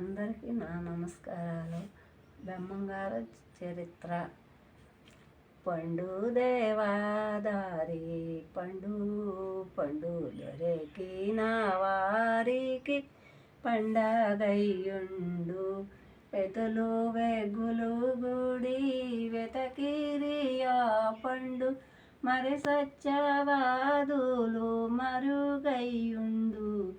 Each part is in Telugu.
అందరికీ నా నమస్కారాలు. బ్రహ్మంగారు చరిత్ర. పండు దేవాదారి పండు పండు నా వారికి పండగయ్యుండు. పెతులు వెగులు గుడి వెతకిరియా పండు మరి సత్యవాదులు మరుగయ్యుండు.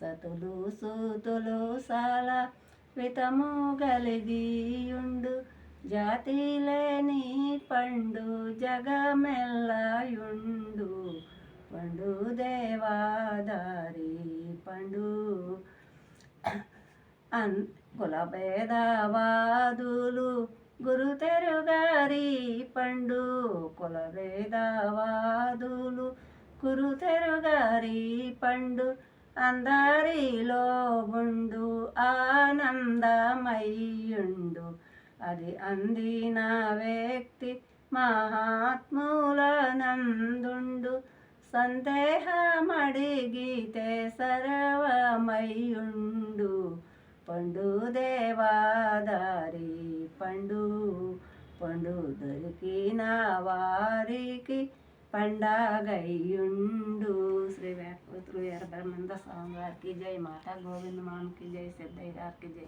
సతులు సూతులు సాల వితము కలిగియుండు జాతి లేని పండు జగమెల్లయుండు. పండు దేవాదారి పండు. అన్ కులభేదవాదులు గురు తెరుగారి పండు. కులభేదవాదులు గురు తెరుగారి పండు. అందరిలో ఉండు ఆనందమయ్యుండు. అది అందిన వ్యక్తి మహాత్ములనందుండు. సందేహమడిగితే సర్వమయ్యుండు. పండు దేవాదారి పండు పండు దొరికిన వారికి పండగయ్యుండు. వేపతులు వీరబ్రహ్మంద స్వామి గారికి జై మాతా గోవింద మామకి జై సిద్ధయ్య గారికి జై